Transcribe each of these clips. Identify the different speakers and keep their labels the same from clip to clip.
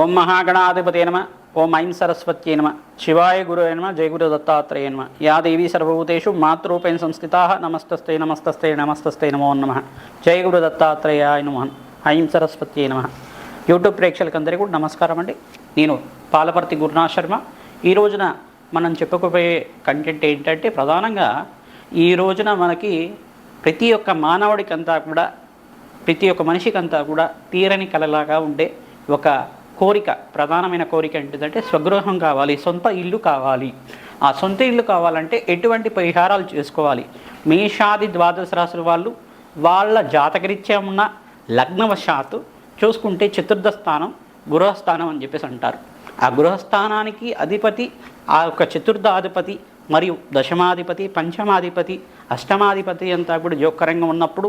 Speaker 1: ఓం మహాగణాధిపతే నమ. ఓం ఐం సరస్వత్యే నమ. శివాయ గురువే నమ జయ గురు దత్తాత్రేయ నమ. యా దేవీ సర్వభూతేషు మాతృపేణ సంస్థితా నమస్తస్తే నమస్తస్తే నమస్తస్తే నమో నమ. జయ గురు దత్తాత్రేయాయ నమ. ఐం సరస్వత్యే నమ. యూట్యూబ్ ప్రేక్షకులందరికీ కూడా నమస్కారం అండి. నేను పాలపర్తి గురునాథ్ శర్మ. ఈ రోజున మనం చెప్పుకోబోయే కంటెంట్ ఏంటంటే ప్రధానంగా ఈ రోజున మనకి ప్రతి ఒక్క మానవుడికంతా కూడా ప్రతి ఒక్క మనిషికంతా కూడా తీరని కలలాగా ఉండే ఒక కోరిక ప్రధానమైన కోరిక ఏంటిదంటే స్వగృహం కావాలి సొంత ఇల్లు కావాలి. ఆ సొంత ఇల్లు కావాలంటే ఎటువంటి పరిహారాలు చేసుకోవాలి? మేషాది ద్వాదశ రాశుల వాళ్ళు వాళ్ళ జాతకరీత్యా ఉన్న లగ్నవశాత్తు చూసుకుంటే చతుర్థ స్థానం గృహస్థానం అని చెప్పేసి అంటారు. ఆ గృహస్థానానికి అధిపతి ఆ యొక్క చతుర్థాధిపతి మరియు దశమాధిపతి పంచమాధిపతి అష్టమాధిపతి అంతా కూడా జోకరంగా ఉన్నప్పుడు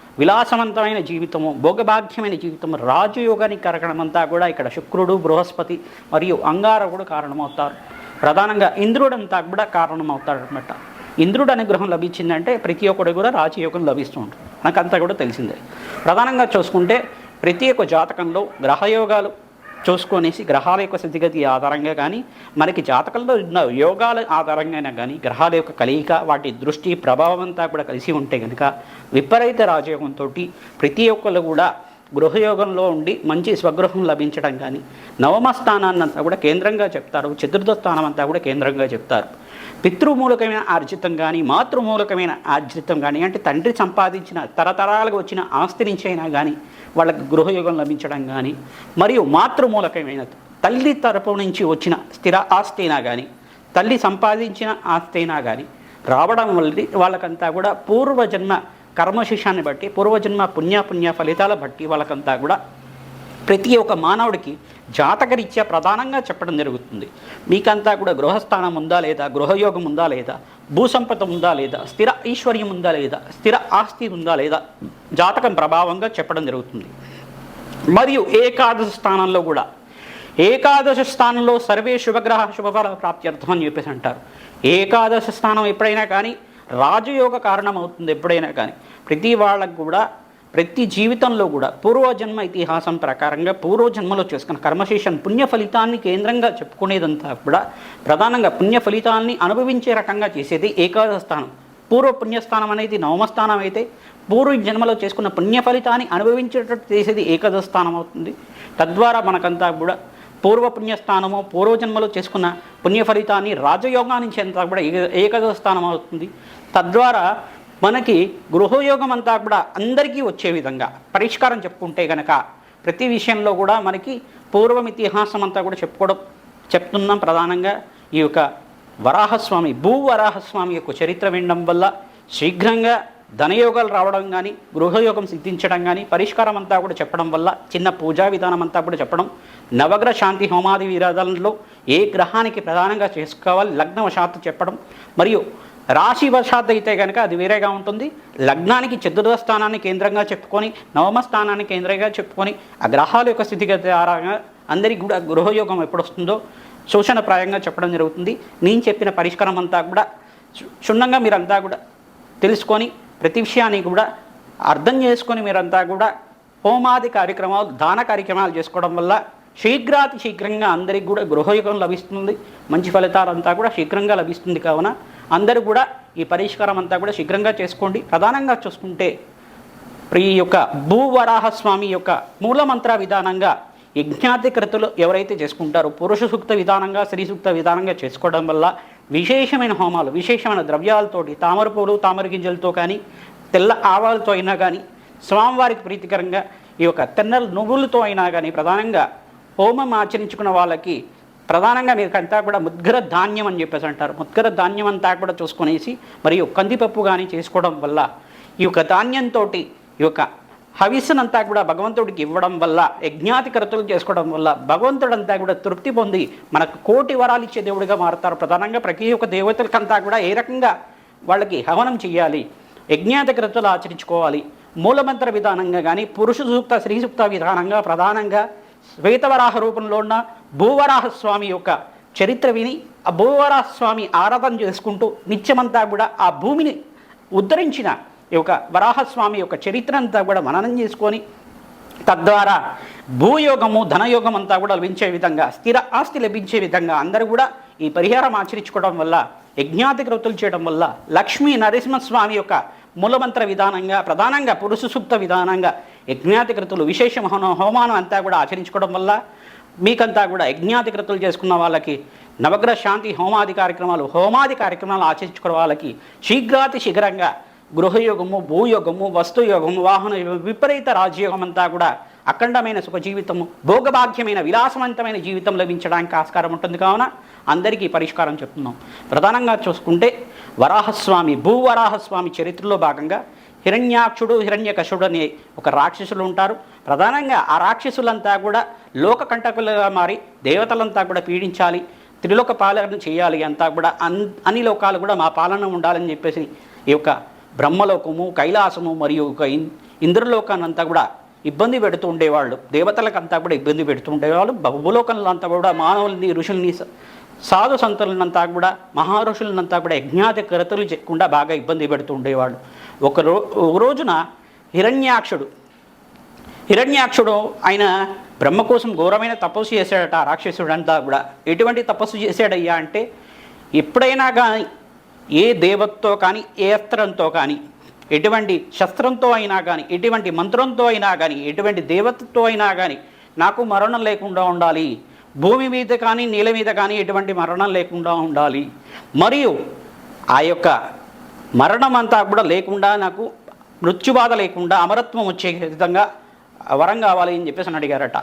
Speaker 1: విలాసవంతమైన జీవితము భోగభాగ్యమైన జీవితము రాజయోగానికి కరగడమంతా కూడా ఇక్కడ శుక్రుడు బృహస్పతి మరియు అంగారకుడు కారణమవుతారు. ప్రధానంగా ఇంద్రుడంతా కూడా కారణమవుతాడనమాట ఇంద్రుడు అనుగ్రహం లభించిందంటే ప్రతి ఒక్కడు కూడా రాజయోగం లభిస్తూ ఉంటుంది అంతా కూడా తెలిసిందే. ప్రధానంగా చూసుకుంటే ప్రతి ఒక్క జాతకంలో గ్రహయోగాలు చూసుకొనేసి గ్రహాల యొక్క స్థితిగతి ఆధారంగా కానీ మనకి జాతకంలో ఉన్న యోగాల ఆధారంగా కానీ గ్రహాల యొక్క కలయిక వాటి దృష్టి ప్రభావం అంతా కూడా కలిసి ఉంటే కనుక విపరీత రాజయోగంతో ప్రతి ఒక్కరు కూడా గృహయోగంలో ఉండి మంచి స్వగృహం లభించడం కానీ నవమ స్థానాన్ని అంతా కూడా కేంద్రంగా చెప్తారు చతుర్థ స్థానం అంతా కూడా కేంద్రంగా చెప్తారు. పితృమూలకమైన ఆర్జితం కానీ మాతృమూలకమైన ఆర్జితం కానీ అంటే తండ్రి సంపాదించిన తరతరాలుగా వచ్చిన ఆస్తి నుంచి అయినా కానీ వాళ్ళకి గృహయోగం లభించడం కానీ మరియు మాతృమూలకమైన తల్లి తరపు నుంచి వచ్చిన స్థిర ఆస్తి అయినా కానీ తల్లి సంపాదించిన ఆస్తి అయినా కానీ రావడం వల్ల వాళ్ళకంతా కూడా పూర్వజన్మ కర్మశిషాన్ని బట్టి పూర్వజన్మ పుణ్యపుణ్య ఫలితాల బట్టి వాళ్ళకంతా కూడా ప్రతి ఒక్క మానవుడికి జాతకరీత్యా ప్రధానంగా చెప్పడం జరుగుతుంది. మీకంతా కూడా గృహస్థానం ఉందా లేదా గృహయోగం ఉందా లేదా భూసంపద ఉందా లేదా స్థిర ఐశ్వర్యం ఉందా లేదా స్థిర ఆస్తి ఉందా లేదా జాతకం ప్రభావంగా చెప్పడం జరుగుతుంది. మరియు ఏకాదశ స్థానంలో కూడా ఏకాదశ స్థానంలో సర్వే శుభగ్రహ శుభఫల ప్రాప్త్యర్థం అని చెప్పేసి అంటారు. ఏకాదశ స్థానం ఎప్పుడైనా కానీ రాజయోగ కారణం అవుతుంది ఎప్పుడైనా కానీ. ప్రతి వాళ్ళకు కూడా ప్రతి జీవితంలో కూడా పూర్వజన్మ ఇతిహాసం ప్రకారంగా పూర్వజన్మలో చేసుకున్న కర్మశేషన్ పుణ్య ఫలితాన్ని కేంద్రంగా చెప్పుకునేదంతా కూడా ప్రధానంగా పుణ్య ఫలితాన్ని అనుభవించే రకంగా చేసేది ఏకాదశ స్థానం. పూర్వ పుణ్యస్థానం అనేది నవమస్థానం అయితే పూర్వ జన్మలో చేసుకున్న పుణ్య ఫలితాన్ని అనుభవించేటట్టు చేసేది ఏకాదశ స్థానం అవుతుంది. తద్వారా మనకంతా కూడా పూర్వ పుణ్యస్థానము పూర్వజన్మలో చేసుకున్న పుణ్య ఫలితాన్ని రాజయోగానికి అంతా కూడా ఏ- స్థానం అవుతుంది. తద్వారా మనకి గృహయోగం అంతా కూడా అందరికీ వచ్చే విధంగా పరిష్కారం చెప్పుకుంటే గనక ప్రతి విషయంలో కూడా మనకి పూర్వం ఇతిహాసం అంతా కూడా చెప్పుకోవడం చెప్తున్నాం ప్రధానంగా ఈ యొక్క వరాహస్వామి భూ వరాహస్వామి యొక్క చరిత్ర వినడం వల్ల శీఘ్రంగా ధనయోగాలు రావడం కానీ గృహయోగం సిద్ధించడం కానీ పరిష్కారం అంతా కూడా చెప్పడం వల్ల చిన్న పూజా విధానం అంతా కూడా చెప్పడం నవగ్రహ శాంతి హోమాది విరాధాలలో ఏ గ్రహానికి ప్రధానంగా చేసుకోవాలి? లగ్నవశాత్తు చెప్పడం. మరియు రాశి వశాత్తు అయితే కనుక అది వేరేగా ఉంటుంది. లగ్నానికి చతుర్థ స్థానాన్ని కేంద్రంగా చెప్పుకొని నవమ స్థానాన్ని కేంద్రంగా చెప్పుకొని ఆ గ్రహాల యొక్క స్థితిగతి ఆధారంగా అందరికీ కూడా గృహయోగం ఎప్పుడు వస్తుందో సూచనప్రాయంగా చెప్పడం జరుగుతుంది. నేను చెప్పిన పరిష్కారం అంతా కూడా క్షుణ్ణంగా మీరంతా కూడా తెలుసుకొని ప్రతి విషయాన్ని కూడా అర్థం చేసుకొని మీరంతా కూడా హోమాది కార్యక్రమాలు దాన కార్యక్రమాలు చేసుకోవడం వల్ల శీఘ్రాతి శీఘ్రంగా అందరికి కూడా గృహయుగం లభిస్తుంది. మంచి ఫలితాలంతా కూడా శీఘ్రంగా లభిస్తుంది కావున అందరూ కూడా ఈ పరిష్కారం అంతా కూడా శీఘ్రంగా చేసుకోండి. ప్రధానంగా చూసుకుంటే ఈ యొక్క భూవరాహస్వామి యొక్క మూలమంత్ర విధానంగా యజ్ఞాధికృతులు ఎవరైతే చేసుకుంటారో పురుష సూక్త విధానంగా స్త్రీ సూక్త విధానంగా చేసుకోవడం వల్ల విశేషమైన హోమాలు విశేషమైన ద్రవ్యాలతోటి తామర పూలు తామర గింజలతో కానీ తెల్ల ఆవాలతో అయినా కానీ స్వామివారికి ప్రీతికరంగా ఈ యొక్క తెన్నల నువ్వులతో అయినా కానీ ప్రధానంగా హోమం ఆచరించుకున్న వాళ్ళకి ప్రధానంగా మీకు అంతా కూడా ముద్గర ధాన్యం అని చెప్పేసి అంటారు. ముద్గర ధాన్యం అంతా కూడా చూసుకునేసి మరియు కందిపప్పు కానీ చేసుకోవడం వల్ల ఈ యొక్క ధాన్యంతో ఈ యొక్క హవిస్సునంతా కూడా భగవంతుడికి ఇవ్వడం వల్ల యజ్ఞాతికరతలు చేసుకోవడం వల్ల భగవంతుడంతా కూడా తృప్తి పొంది మనకు కోటి వరాలు ఇచ్చే దేవుడిగా మారుతారు. ప్రధానంగా ప్రతి ఒక్క దేవతలకంతా కూడా ఏ రకంగా వాళ్ళకి హవనం చేయాలి యజ్ఞాతికరతలు ఆచరించుకోవాలి. మూలమంత్ర విధానంగా కానీ పురుష సూక్త స్త్రీ సూక్త విధానంగా ప్రధానంగా శ్వేతవరాహ రూపంలో ఉన్న భూవరాహ స్వామి యొక్క చరిత్ర విని ఆ భూవరాహ స్వామి ఆరాధన చేసుకుంటూ నిత్యమంతా కూడా ఆ భూమిని ఉద్ధరించిన ఈ యొక్క వరాహస్వామి యొక్క చరిత్ర అంతా కూడా మననం చేసుకొని తద్వారా భూయోగము ధనయోగం అంతా కూడా లభించే విధంగా స్థిర ఆస్తి లభించే విధంగా అందరూ కూడా ఈ పరిహారం ఆచరించుకోవడం వల్ల యజ్ఞాతి కృతులు చేయడం వల్ల లక్ష్మీ నరసింహస్వామి యొక్క మూలమంత్ర విధానంగా ప్రధానంగా పురుష సూక్త విధానంగా యజ్ఞాతికృతులు విశేష హోమానం అంతా కూడా ఆచరించుకోవడం వల్ల మీకంతా కూడా యజ్ఞాతికృతులు చేసుకున్న వాళ్ళకి నవగ్రహ శాంతి హోమాది కార్యక్రమాలు హోమాది కార్యక్రమాలు ఆచరించుకున్న వాళ్ళకి శీఘ్రాతి శీఘ్రంగా గృహయోగము భూయోగము వస్తుయోగము వాహన విపరీత రాజయోగం అంతా కూడా అఖండమైన సుఖ జీవితము భోగభాగ్యమైన విలాసవంతమైన జీవితం లభించడానికి ఆస్కారం ఉంటుంది కావున అందరికీ పరిష్కారం చెప్తున్నాం. ప్రధానంగా చూసుకుంటే వరాహస్వామి భూవరాహస్వామి చరిత్రలో భాగంగా హిరణ్యాక్షుడు హిరణ్యకశుడు అనే ఒక రాక్షసులు ఉంటారు. ప్రధానంగా ఆ రాక్షసులంతా కూడా లోక కంటకులుగా మారి దేవతలంతా కూడా పీడించాలి త్రిలోక పాలన చేయాలి అంతా కూడా అన్ అన్ని లోకాలు కూడా మా పాలన ఉండాలని చెప్పేసి ఈ యొక్క బ్రహ్మలోకము కైలాసము మరియు ఒక ఇన్ కూడా ఇబ్బంది పెడుతూ ఉండేవాళ్ళు. దేవతలకంతా కూడా ఇబ్బంది పెడుతూ ఉండేవాళ్ళు. భూలోకంలో అంతా కూడా మానవుల్ని ఋషుల్ని సాధు సంతులనంతా కూడా మహారుషులనంతా కూడా యజ్ఞాత కరతలు చేయకుండా బాగా ఇబ్బంది పెడుతూ ఉండేవాళ్ళు. ఒక రో ఒక రోజున హిరణ్యాక్షుడు హిరణ్యాక్షుడు ఆయన బ్రహ్మ కోసం ఘోరమైన తపస్సు చేశాడట రాక్షసుడు అంతా కూడా. ఎటువంటి తపస్సు చేశాడయ్యా అంటే ఎప్పుడైనా కానీ ఏ దేవతతో కానీ ఏ అస్త్రంతో కానీ ఎటువంటి శస్త్రంతో అయినా కానీ ఎటువంటి మంత్రంతో అయినా కానీ ఎటువంటి దేవతతో అయినా కానీ నాకు మరణం లేకుండా ఉండాలి. భూమి మీద కానీ నేల మీద కానీ ఎటువంటి మరణం లేకుండా ఉండాలి. మరియు ఆ యొక్క మరణం అంతా కూడా లేకుండా నాకు మృత్యుబాధ లేకుండా అమరత్వం వచ్చే విధంగా వరం కావాలి అని చెప్పేసి అని అడిగారట.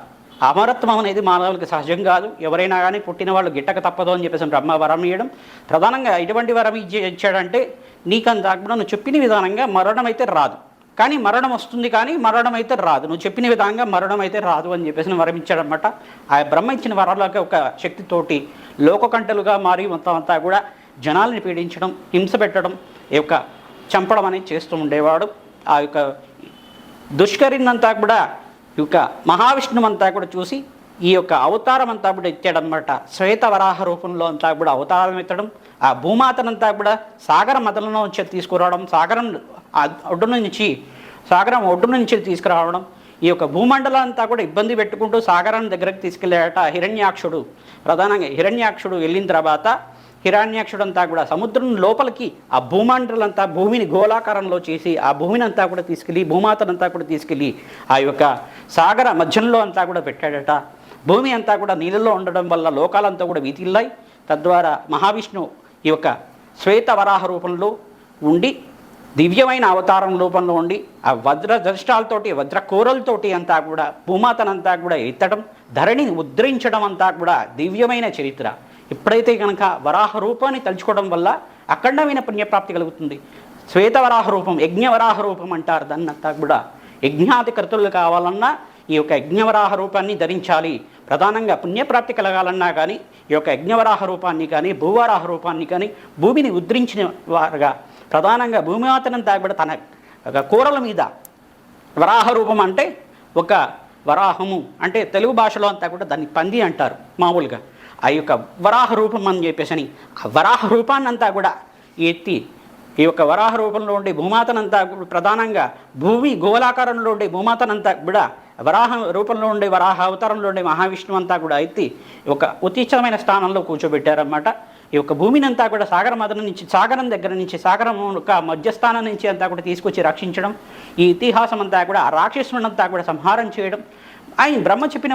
Speaker 1: అమరత్వం అనేది మానవులకి సహజం కాదు. ఎవరైనా కానీ పుట్టిన వాళ్ళు గిట్టక తప్పదు అని చెప్పేసి బ్రహ్మ వరం ఇవ్వడం ప్రధానంగా ఎటువంటి వరం ఇచ్చే ఇచ్చాడంటే నీకంతా కూడా నువ్వు చెప్పిన విధానంగా మరణం అయితే రాదు. కానీ మరణం వస్తుంది కానీ మరణం అయితే రాదు. నువ్వు చెప్పిన విధంగా మరణం అయితే రాదు అని చెప్పేసి వరం ఇచ్చాడనమాట ఆ బ్రహ్మ ఇచ్చిన వరాలకి ఒక శక్తితోటి లోకకంటలుగా మారి మొత్తం అంతా కూడా జనాల్ని పీడించడం హింస పెట్టడం ఈ యొక్క చంపడం అనేది చేస్తూ ఉండేవాడు. ఆ యొక్క దుష్కరిందంతా కూడా ఈ యొక్క మహావిష్ణువు అంతా కూడా చూసి ఈ యొక్క అవతారం అంతా కూడా ఎత్తాడనమాట శ్వేత వరాహ రూపంలో అంతా కూడా అవతారం ఎత్తడం ఆ భూమాతనంతా కూడా సాగర మతంలో నుంచి తీసుకురావడం సాగరం ఒడ్డు నుంచి సాగరం ఒడ్డు నుంచి తీసుకురావడం ఈ యొక్క భూమండలం అంతా కూడా ఇబ్బంది పెట్టుకుంటూ సాగరం దగ్గరకు తీసుకెళ్ళాడట హిరణ్యాక్షుడు. ప్రధానంగా హిరణ్యాక్షుడు వెళ్ళిన తర్వాత హిరాణ్యాక్షుడంతా కూడా సముద్రం లోపలికి ఆ భూమండలంతా భూమిని గోళాకారంలో చేసి ఆ భూమిని అంతా కూడా తీసుకెళ్ళి భూమాతనంతా కూడా తీసుకెళ్ళి ఆ యొక్క సాగర మధ్యంలో అంతా కూడా పెట్టాడట. భూమి అంతా కూడా నీళ్ళలో ఉండడం వల్ల లోకాలంతా కూడా వీతిల్లాయి తద్వారా మహావిష్ణువు ఈ యొక్క శ్వేత వరాహ రూపంలో ఉండి దివ్యమైన అవతారం రూపంలో ఉండి ఆ వజ్ర దృష్టాలతోటి వజ్ర కూరలతోటి అంతా కూడా భూమాతనంతా కూడా ఎత్తడం ధరణిని ఉద్ధరించడం అంతా కూడా దివ్యమైన చరిత్ర. ఎప్పుడైతే కనుక వరాహ రూపాన్ని తలుచుకోవడం వల్ల అఖండమైన పుణ్యప్రాప్తి కలుగుతుంది. శ్వేత వరాహ రూపం యజ్ఞవరాహ రూపం అంటారు. దాన్ని అంతా కూడా యజ్ఞాది కర్తలు కావాలన్నా ఈ యొక్క యజ్ఞవరాహ రూపాన్ని ధరించాలి. ప్రధానంగా పుణ్యప్రాప్తి కలగాలన్నా కానీ ఈ యొక్క యజ్ఞవరాహ రూపాన్ని కానీ భూవరాహ రూపాన్ని కానీ భూమిని ఉద్ధరించిన వారుగా ప్రధానంగా భూమిమాతనంతా కూడా తన ఒక కూరల మీద వరాహ రూపం అంటే ఒక వరాహము అంటే తెలుగు భాషలో అంతా కూడా దాన్ని పంది అంటారు మామూలుగా. ఆ యొక్క వరాహ రూపం అని చెప్పేసి అని. ఆ వరాహ రూపాన్నంతా కూడా ఎత్తి ఈ యొక్క వరాహ రూపంలో ఉండే భూమాతనంతా కూడా ప్రధానంగా భూమి గోళాకారంలో ఉండే భూమాతనంతా కూడా వరాహ రూపంలో ఉండే వరాహ అవతారంలో ఉండే మహావిష్ణువు అంతా కూడా ఎత్తి ఒక ఉత్తీచమైన స్థానంలో కూర్చోబెట్టారన్నమాట. ఈ యొక్క భూమిని అంతా కూడా సాగర మదన నుంచి సాగరం దగ్గర నుంచి సాగరం యొక్క మధ్యస్థానం నుంచి అంతా కూడా తీసుకొచ్చి రక్షించడం ఈ ఇతిహాసం అంతా కూడా ఆ రాక్షసునంతా కూడా సంహారం చేయడం. ఆయన బ్రహ్మ చెప్పిన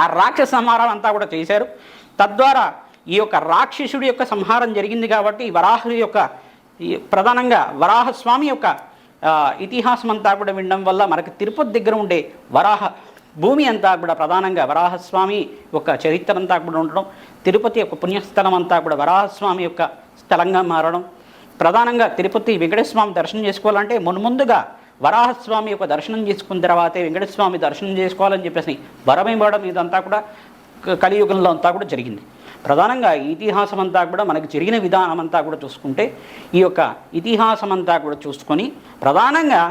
Speaker 1: ఆ రాక్షస సంహారం అంతా కూడా చేశారు. తద్వారా ఈ యొక్క రాక్షసుడి యొక్క సంహారం జరిగింది కాబట్టి వరాహుడి యొక్క ఈ ప్రధానంగా వరాహస్వామి యొక్క ఇతిహాసం అంతా కూడా వినడం వల్ల మనకు తిరుపతి దగ్గర ఉండే వరాహ భూమి అంతా కూడా ప్రధానంగా వరాహస్వామి యొక్క చరిత్ర అంతా కూడా ఉండడం తిరుపతి యొక్క పుణ్యస్థలం అంతా కూడా వరాహస్వామి యొక్క స్థలంగా మారడం. ప్రధానంగా తిరుపతి వెంకటేశ్వర దర్శనం చేసుకోవాలంటే మున్ముందుగా వరాహస్వామి యొక్క దర్శనం చేసుకున్న తర్వాతే వెంకటస్వామి దర్శనం చేసుకోవాలని చెప్పేసి వరం ఇవ్వడం ఇదంతా కూడా కలియుగంలో అంతా కూడా జరిగింది. ప్రధానంగా ఇతిహాసం అంతా కూడా మనకు జరిగిన విధానం అంతా కూడా చూసుకుంటే ఈ యొక్క ఇతిహాసం అంతా కూడా చూసుకొని ప్రధానంగా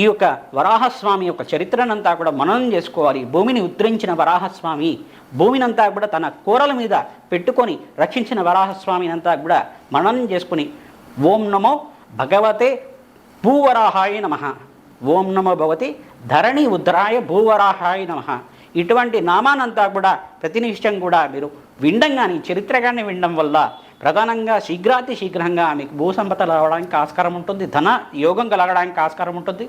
Speaker 1: ఈ యొక్క వరాహస్వామి యొక్క చరిత్రనంతా కూడా మననం చేసుకోవాలి. భూమిని ఉద్ధరించిన వరాహస్వామి భూమినంతా కూడా తన కూరల మీద పెట్టుకొని రక్షించిన వరాహస్వామిని అంతా కూడా మననం చేసుకొని ఓం నమో భగవతే భూవరాహాయ నమ. ఓం నమో భవతి ధరణి ఉద్రాయ భూవరాహాయ నమ. ఇటువంటి నామానంతా కూడా ప్రతినిష్టం కూడా మీరు వినడం కానీ చరిత్ర కానీ వినడం వల్ల ప్రధానంగా శీఘ్రాతి శీఘ్రంగా మీకు భూసంపద రావడానికి ఆస్కారం ఉంటుంది ధన యోగం కలగడానికి ఆస్కారం ఉంటుంది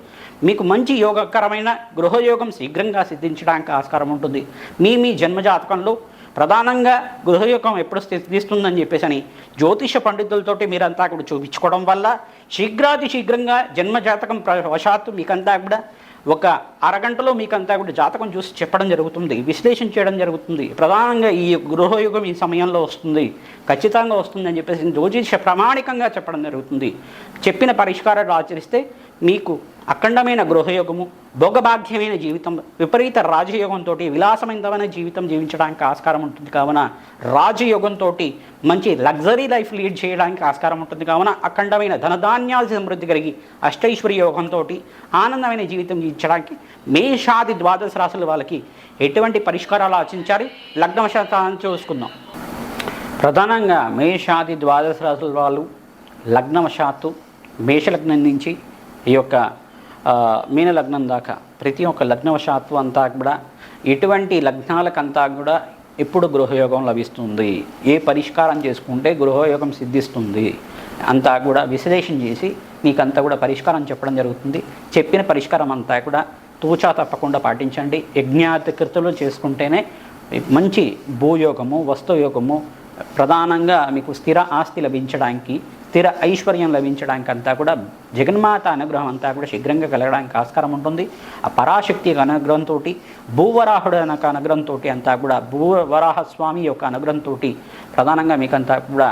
Speaker 1: మీకు మంచి యోగకరమైన గృహయోగం శీఘ్రంగా సిద్ధించడానికి ఆస్కారం ఉంటుంది. మీ మీ జన్మజాతకంలో ప్రధానంగా గృహయోగం ఎప్పుడు సిద్ధిస్తుందని చెప్పేసి అని జ్యోతిష పండితులతోటి మీరంతా కూడా చూపించుకోవడం వల్ల శీఘ్రాతి శీఘ్రంగా జన్మజాతకం వశాత్తు మీకంతా కూడా ఒక అరగంటలో మీకంతా కూడా జాతకం చూసి చెప్పడం జరుగుతుంది విశ్లేషణ చేయడం జరుగుతుంది. ప్రధానంగా ఈ గృహయుగం ఈ సమయంలో వస్తుంది ఖచ్చితంగా వస్తుంది అని చెప్పేసి జ్యోతిష ప్రామాణికంగా చెప్పడం జరుగుతుంది. చెప్పిన పరిష్కారాలు ఆచరిస్తే మీకు అఖండమైన గృహయోగము భోగభాగ్యమైన జీవితం విపరీత రాజయోగంతో విలాసమైనమైన జీవితం జీవించడానికి ఆస్కారం ఉంటుంది. కావున రాజయోగంతో మంచి లగ్జరీ లైఫ్ లీడ్ చేయడానికి ఆస్కారం ఉంటుంది. కావున అఖండమైన ధనధాన్యాల సమృద్ధి కలిగి అష్టైశ్వర్య యోగంతో ఆనందమైన జీవితం జీవించడానికి మేషాది ద్వాదశ రాశుల వాళ్ళకి ఎటువంటి పరిష్కారాలు ఆచరించాలి లగ్నవశాతాన్ని చూసుకుందాం. ప్రధానంగా మేషాది ద్వాదశ రాశుల వాళ్ళు లగ్నవశాత్తు మేషలగ్నం నుంచి ఈ యొక్క మీన లగ్నం దాకా. ప్రతి ఒక్క లగ్నవశాత్తు అంతా కూడా ఎటువంటి లగ్నాలకంతా కూడా ఎప్పుడు గృహయోగం లభిస్తుంది? ఏ పరిష్కారం చేసుకుంటే గృహయోగం సిద్ధిస్తుంది? అంతా కూడా విశ్లేషణ చేసి మీకంతా కూడా పరిష్కారం చెప్పడం జరుగుతుంది. చెప్పిన పరిష్కారం అంతా కూడా తూచా తప్పకుండా పాటించండి. యజ్ఞాతికృతులు చేసుకుంటేనే మంచి భూయోగము వస్తుయోగము ప్రధానంగా మీకు స్థిర ఆస్తి లభించడానికి స్థిర ఐశ్వర్యం లభించడానికి అంతా కూడా జగన్మాత అనుగ్రహం అంతా కూడా శీఘ్రంగా కలగడానికి ఆస్కారం ఉంటుంది. ఆ పరాశక్తి యొక్క అనుగ్రహంతో భూవరాహుడు అనక అనుగ్రహంతో అంతా కూడా భూవరాహస్వామి యొక్క అనుగ్రహంతో ప్రధానంగా మీకంతా కూడా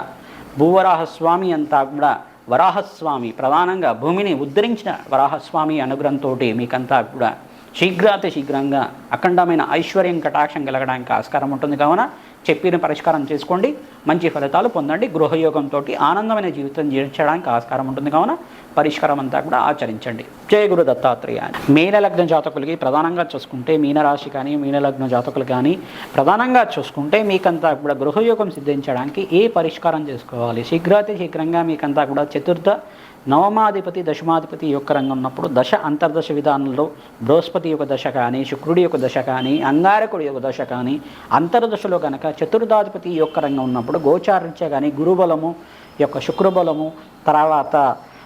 Speaker 1: భూవరాహస్వామి అంతా కూడా వరాహస్వామి ప్రధానంగా భూమిని ఉద్ధరించిన వరాహస్వామి అనుగ్రహంతో మీకంతా కూడా శీఘ్రాతి శీఘ్రంగా అఖండమైన ఐశ్వర్యం కటాక్షం కలగడానికి ఆస్కారం ఉంటుంది. కావున చెప్పిన పరిష్కారం చేసుకోండి. మంచి ఫలితాలు పొందండి. గృహయోగంతో ఆనందమైన జీవితం జీవించడానికి ఆస్కారం ఉంటుంది. కావున పరిష్కారం అంతా కూడా ఆచరించండి. జయ గురు దత్తాత్రేయ. మీన లగ్న జాతకులకి ప్రధానంగా చూసుకుంటే మీనరాశి కానీ మీనలగ్న జాతకులు కానీ ప్రధానంగా చూసుకుంటే మీకంతా కూడా గృహయోగం సిద్ధించడానికి ఏ పరిష్కారం చేసుకోవాలి? శీఘ్రాతి శీఘ్రంగా మీకంతా కూడా చతుర్థ నవమాధిపతి దశమాధిపతి యొక్క రంగం ఉన్నప్పుడు దశ అంతర్దశ విధానంలో బృహస్పతి యొక్క దశ కానీ శుక్రుడి యొక్క దశ కానీ అంగారకుడి యొక్క దశ కానీ అంతర్దశలో కనుక చతుర్థాధిపతి యొక్క రంగం ఉన్నప్పుడు గోచారించే కానీ గురుబలము యొక్క శుక్రబలము తర్వాత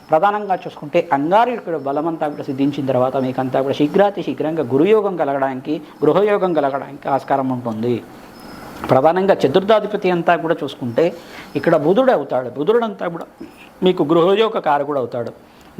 Speaker 1: ప్రధానంగా చూసుకుంటే అంగారకుడి బలమంతా కూడా సిద్ధించిన తర్వాత మీకంతా కూడా శీఘ్రాతి శీఘ్రంగా గురుయోగం కలగడానికి గృహయోగం కలగడానికి ఆస్కారం ఉంటుంది. ప్రధానంగా చతుర్థాధిపతి అంతా కూడా చూసుకుంటే ఇక్కడ బుధుడు అవుతాడు. బుధుడు అంతా కూడా మీకు గృహయోగ కారకుడు అవుతాడు.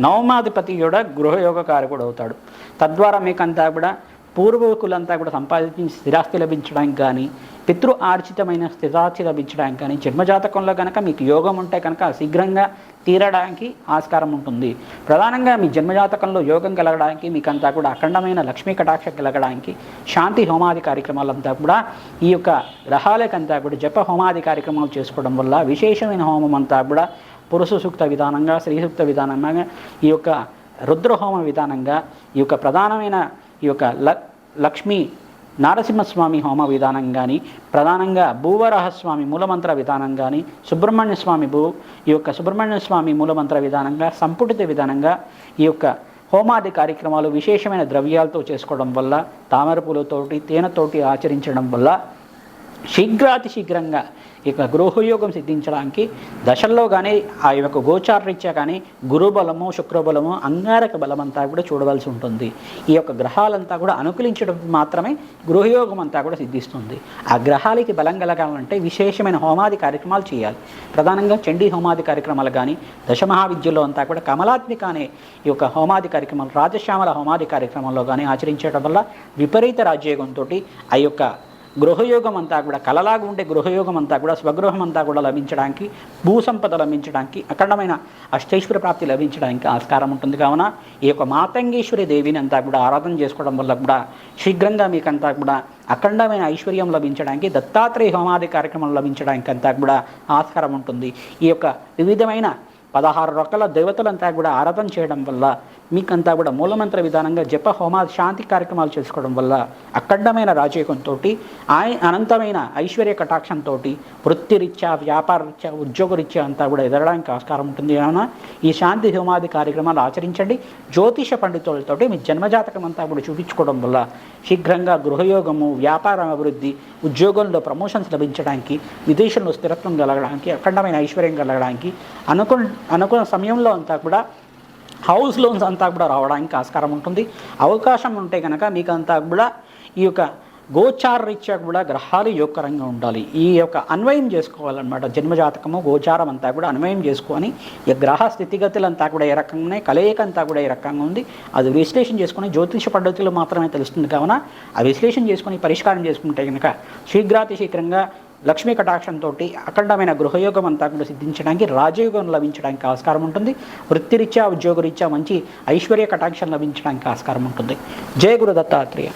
Speaker 1: నవమాధిపతి కూడా గృహయోగ కారకుడు అవుతాడు. తద్వారా మీకంతా కూడా పూర్వీకులంతా కూడా సంపాదించి స్థిరాస్తి లభించడానికి కానీ పితృ ఆర్జితమైన స్థితాచి లభించడానికి కానీ జన్మజాతకంలో కనుక మీకు యోగం ఉంటే కనుక శీఘ్రంగా తీరడానికి ఆస్కారం ఉంటుంది. ప్రధానంగా మీ జన్మజాతకంలో యోగం కలగడానికి మీకంతా కూడా అఖండమైన లక్ష్మీ కటాక్ష కలగడానికి శాంతి హోమాది కార్యక్రమాలంతా కూడా ఈ యొక్క గ్రహాలకంతా కూడా జప హోమాది కార్యక్రమాలు చేసుకోవడం వల్ల విశేషమైన హోమం అంతా కూడా పురుష సూక్త విధానంగా స్త్రీ సూక్త విధానంగా ఈ యొక్క రుద్రహోమ విధానంగా ఈ యొక్క ప్రధానమైన ఈ యొక్క ల లక్ష్మీ నారసింహస్వామి హోమ విధానం కానీ ప్రధానంగా భూవరాహస్వామి మూలమంత్ర విధానం కానీ సుబ్రహ్మణ్య స్వామి భూ ఈ యొక్క సుబ్రహ్మణ్య స్వామి మూలమంత్ర విధానంగా సంపుటిత విధానంగా ఈ యొక్క హోమాది కార్యక్రమాలు విశేషమైన ద్రవ్యాలతో చేసుకోవడం వల్ల తామర పూలతోటి తేనెతోటి ఆచరించడం వల్ల శీఘ్రాతి శీఘ్రంగా ఇక గృహయోగం సిద్ధించడానికి దశల్లో కానీ ఆ యొక్క గోచారరీత్యా కానీ గురుబలము శుక్రబలము అంగారక బలం అంతా కూడా చూడవలసి ఉంటుంది. ఈ యొక్క గ్రహాలంతా కూడా అనుకూలించడం మాత్రమే గృహయోగం అంతా కూడా సిద్ధిస్తుంది. ఆ గ్రహాలకి బలం కలగాలంటే విశేషమైన హోమాది కార్యక్రమాలు చేయాలి. ప్రధానంగా చండీ హోమాది కార్యక్రమాలు కానీ దశమహావిద్యలో అంతా కూడా కమలాత్మిక అనే ఈ యొక్క హోమాది కార్యక్రమాలు రాజశ్యామల హోమాది కార్యక్రమంలో కానీ ఆచరించడం వల్ల విపరీత రాజ్యయోగంతో ఆ యొక్క గృహయోగం అంతా కూడా కలలాగా ఉండే గృహయోగం అంతా కూడా స్వగృహం అంతా కూడా లభించడానికి భూసంపద లభించడానికి అఖండమైన అష్టైశ్వర ప్రాప్తి లభించడానికి ఆస్కారం ఉంటుంది. కావున ఈ యొక్క మాతంగేశ్వరి దేవిని అంతా కూడా ఆరాధన చేసుకోవడం వల్ల కూడా శీఘ్రంగా మీకంతా కూడా అఖండమైన ఐశ్వర్యం లభించడానికి దత్తాత్రేయ హోమాది కార్యక్రమం లభించడానికి అంతా కూడా ఆస్కారం ఉంటుంది. ఈ యొక్క వివిధమైన పదహారు రకాల దేవతలంతా కూడా ఆరాధన చేయడం వల్ల మీకంతా కూడా మూలమంత్ర విధానంగా జప హోమ శాంతి కార్యక్రమాలు చేసుకోవడం వల్ల అఖండమైన రాజయోగంతో ఆయ అనంతమైన ఐశ్వర్య కటాక్షంతో వృత్తిరీత్యా వ్యాపారరీత్యా ఉద్యోగరీత్యా అంతా కూడా ఎదగడానికి ఆస్కారం ఉంటుంది. కావున ఈ శాంతి హోమాది కార్యక్రమాలు ఆచరించండి. జ్యోతిష పండితులతోటి మీ జన్మజాతకం అంతా కూడా చూపించుకోవడం వల్ల శీఘ్రంగా గృహయోగము వ్యాపారం అభివృద్ధి ఉద్యోగంలో ప్రమోషన్స్ లభించడానికి విదేశంలో స్థిరత్వం కలగడానికి అఖండమైన ఐశ్వర్యం కలగడానికి అనుకు అనుకున్న సమయంలో అంతా కూడా హౌస్ లోన్స్ అంతా కూడా రావడానికి ఆస్కారం ఉంటుంది. అవకాశం ఉంటే కనుక మీకు అంతా కూడా ఈ యొక్క గోచార రీత్యా కూడా గ్రహాలు యోగకరంగా ఉండాలి. ఈ యొక్క అన్వయం చేసుకోవాలన్నమాట. జన్మజాతకము గోచారం అంతా కూడా అన్వయం చేసుకొని ఈ గ్రహ స్థితిగతులంతా కూడా ఏ రకంగా ఉన్నాయి? కలయిక అంతా కూడా ఏ రకంగా ఉంది? అది విశ్లేషణ చేసుకుని జ్యోతిష పద్ధతిలో మాత్రమే తెలుస్తుంది కావున ఆ విశ్లేషణ చేసుకొని పరిష్కారం చేసుకుంటే కనుక శీఘ్రాతి శీఘ్రంగా లక్ష్మీ కటాక్షంతో అఖండమైన గృహయోగం అంతా కూడా సిద్ధించడానికి రాజయోగం లభించడానికి ఆస్కారం ఉంటుంది. వృత్తిరీత్యా ఉద్యోగరీత్యా మంచి ఐశ్వర్య కటాక్షం లభించడానికి ఆస్కారం ఉంటుంది. జయ గురు దత్తాత్రేయ.